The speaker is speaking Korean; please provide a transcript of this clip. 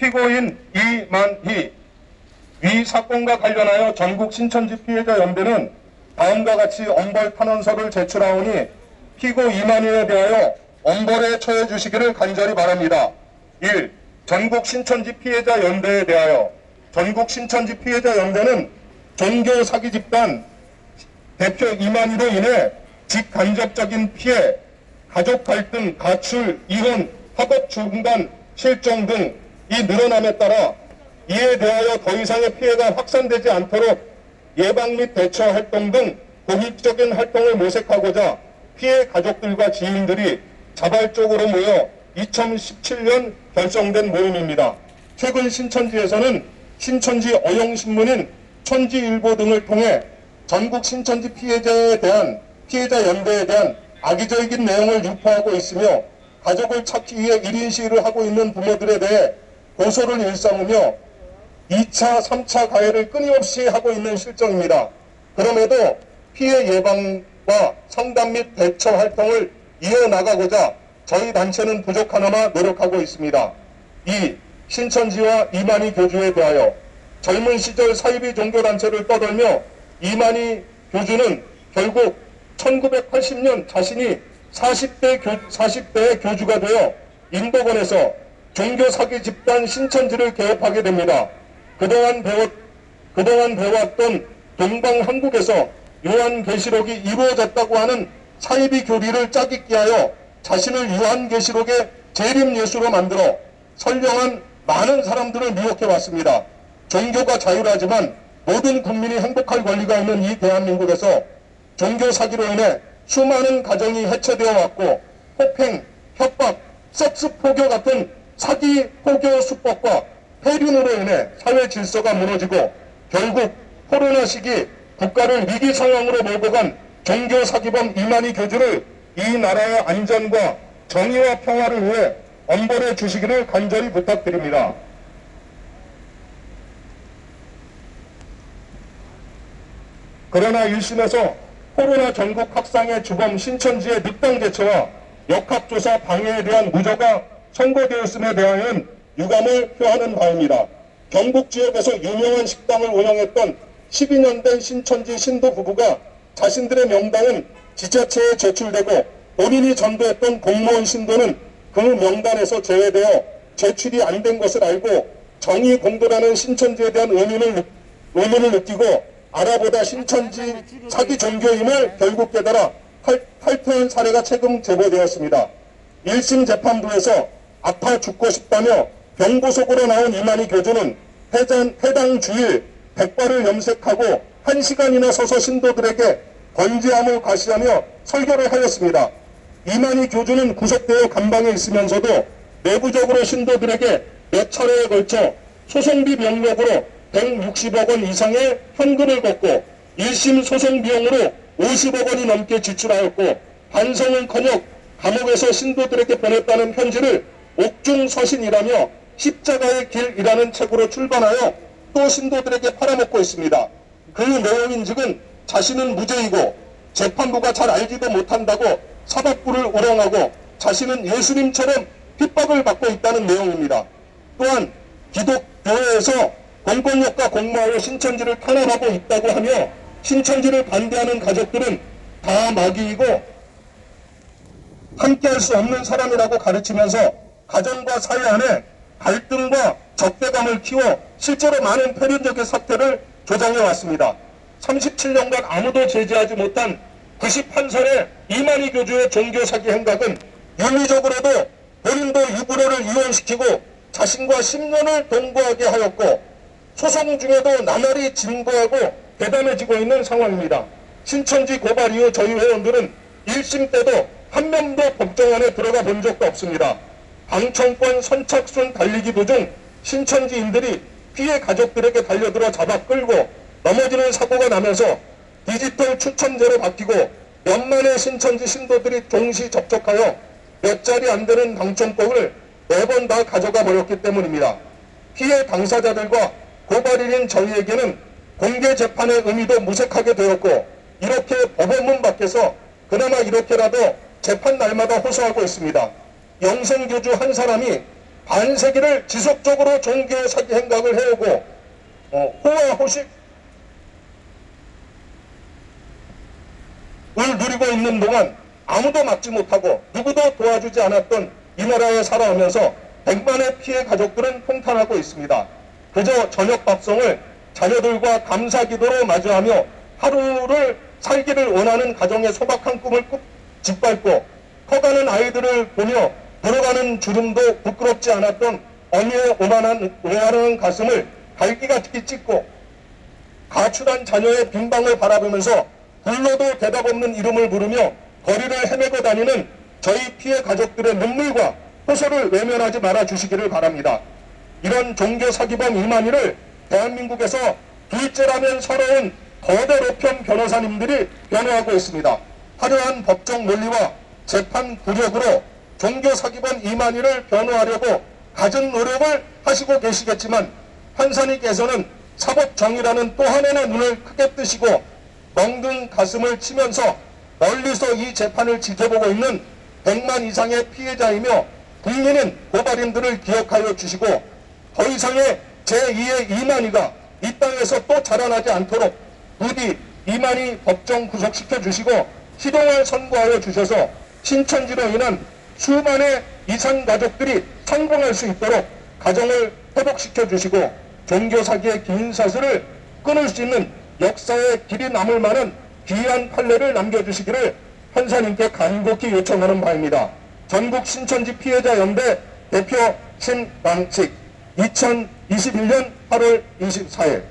피고인 이만희 위 사건과 관련하여 전국 신천지 피해자 연대는 다음과 같이 엄벌 탄원서를 제출하오니 피고 이만희에 대하여 엄벌에 처해 주시기를 간절히 바랍니다. 1. 전국 신천지 피해자 연대에 대하여 전국 신천지 피해자 연대는 종교 사기 집단 대표 이만희로 인해 직간접적인 피해, 가족 갈등, 가출, 이혼, 학업 중단, 실종 등 이 늘어남에 따라 이에 대하여 더 이상의 피해가 확산되지 않도록 예방 및 대처 활동 등 공익적인 활동을 모색하고자 피해 가족들과 지인들이 자발적으로 모여 2017년 결성된 모임입니다. 최근 신천지에서는 신천지 어용신문인 천지일보 등을 통해 전국 신천지 피해자에 대한 피해자 연대에 대한 악의적인 내용을 유포하고 있으며 가족을 찾기 위해 1인 시위를 하고 있는 부모들에 대해 고소를 일삼으며 2차, 3차 가해를 끊임없이 하고 있는 실정입니다. 그럼에도 피해 예방과 상담 및 대처 활동을 이어나가고자 저희 단체는 부족하나마 노력하고 있습니다. 2. 신천지와 이만희 교주에 대하여 젊은 시절 사이비 종교단체를 떠돌며 이만희 교주는 결국 1980년 자신이 40대 교, 40대의 교주가 되어 인도권에서 종교 사기 집단 신천지를 개업하게 됩니다. 그동안 배웠, 그동안 배웠던 동방 한국에서 요한 계시록이 이루어졌다고 하는 사이비 교리를 짜깁기 하여 자신을 요한 계시록의 재림 예수로 만들어 선량한 많은 사람들을 미혹해 왔습니다. 종교가 자유하지만 모든 국민이 행복할 권리가 있는 이 대한민국에서 종교 사기로 인해 수많은 가정이 해체되어 왔고 폭행, 협박, 섹스 포교 같은 사기 포교 수법과 폐륜으로 인해 사회 질서가 무너지고 결국 코로나 시기 국가를 위기 상황으로 몰고 간 종교 사기범 이만희 교주를 이 나라의 안전과 정의와 평화를 위해 엄벌해 주시기를 간절히 부탁드립니다. 그러나 1심에서 코로나 전국 확산의 주범 신천지의 늑당 대처와 역학조사 방해에 대한 무죄가 선고되었음에 대하여는 유감을 표하는 바입니다. 경북 지역에서 유명한 식당을 운영했던 12년 된 신천지 신도 부부가 자신들의 명단은 지자체에 제출되고 본인이 전도했던 공무원 신도는 그 명단에서 제외되어 제출이 안 된 것을 알고 정의 공도라는 신천지에 대한 느- 의문을 느끼고 알아보다 신천지 사기 종교임을 결국 깨달아 탈, 탈퇴한 사례가 최근 제보되었습니다. 1심 재판부에서 아파 죽고 싶다며 경고속으로 나온 이만희 교주는 해당, 해당 주일 백발을 염색하고 한 시간이나 서서 신도들에게 번지함을 과시하며 설교를 하였습니다. 이만희 교주는 구속되어 감방에 있으면서도 내부적으로 신도들에게 몇 차례에 걸쳐 소송비 명목으로 160억 원 이상의 현금을 걷고 1심 소송 비용으로 50억 원이 넘게 지출하였고 반성은커녕 감옥에서 신도들에게 보냈다는 편지를 옥중서신이라며 십자가의 길이라는 책으로 출版하여 또 신도들에게 팔아먹고 있습니다. 그 내용인즉은 자신은 무죄이고 재판부가 잘 알지도 못한다고 사법부를 우롱하고 자신은 예수님처럼 핍박을 받고 있다는 내용입니다. 또한 기독교회에서 공권력과 공모하여 신천지를 탄압하고 있다고 하며 신천지를 반대하는 가족들은 다 마귀이고 함께할 수 없는 사람이라고 가르치면서 가정과 사회 안에 갈등과 적대감을 키워 실제로 많은 폐륜적인 사태를 조장해 왔습니다. 37년간 아무도 제지하지 못한 91살의 이만희 교주의 종교 사기 행각은 윤리적으로도 본인도 유부녀를 이혼시키고 자신과 10년을 동거하게 하였고 소송 중에도 나날이 진보하고 대담해지고 있는 상황입니다. 신천지 고발 이후 저희 회원들은 1심 때도 한 명도 법정 안에 들어가 본 적도 없습니다. 방청권 선착순 달리기 도중 신천지인들이 피해 가족들에게 달려들어 잡아 끌고 넘어지는 사고가 나면서 디지털 추첨제로 바뀌고 몇만의 신천지 신도들이 동시 접촉하여 몇 자리 안 되는 당첨권을 매번 다 가져가 버렸기 때문입니다. 피해 당사자들과 고발인인 저희에게는 공개 재판의 의미도 무색하게 되었고 이렇게 법원문 밖에서 그나마 이렇게라도 재판 날마다 호소하고 있습니다. 영성교주 한 사람이 반세기를 지속적으로 종교 사기 행각을 해오고 어, 호화 호식 을 누리고 있는 동안 아무도 막지 못하고 누구도 도와주지 않았던 이 나라에 살아오면서 백만의 피해 가족들은 통탄하고 있습니다. 그저 저녁 밥송을 자녀들과 감사 기도로 마주하며 하루를 살기를 원하는 가정의 소박한 꿈을 꾸- 짓밟고 커가는 아이들을 보며 불어가는 주름도 부끄럽지 않았던 어미의 오만한 오만한 가슴을 갈기같이 찢고 가출한 자녀의 빈방을 바라보면서 불러도 대답 없는 이름을 부르며 거리를 헤매고 다니는 저희 피해 가족들의 눈물과 호소를 외면하지 말아 주시기를 바랍니다. 이런 종교 사기범 이만희를 대한민국에서 둘째라면 서러운 거대 로평 변호사님들이 변호하고 있습니다. 화려한 법정 논리와 재판 구력으로 종교 사기범 이만희를 변호하려고 갖은 노력을 하시고 계시겠지만 판사님께서는 사법 정의라는 또 하나의 눈을 크게 뜨시고 멍든 가슴을 치면서 멀리서 이 재판을 지켜보고 있는 100만 이상의 피해자이며 국민인 고발인들을 기억하여 주시고 더 이상의 제2의 이만희가 이 땅에서 또 자라나지 않도록 부디 이만희 법정 구속시켜 주시고 희동을 선고하여 주셔서 신천지로 인한 수만의 이산 가족들이 성공할 수 있도록 가정을 회복시켜 주시고 종교 사기의 긴 사슬을 끊을 수 있는 역사의 길이 남을 만한 귀한 판례를 남겨주시기를 판사님께 간곡히 요청하는 바입니다. 전국 신천지 피해자 연대 대표 신광식 2021년 8월 24일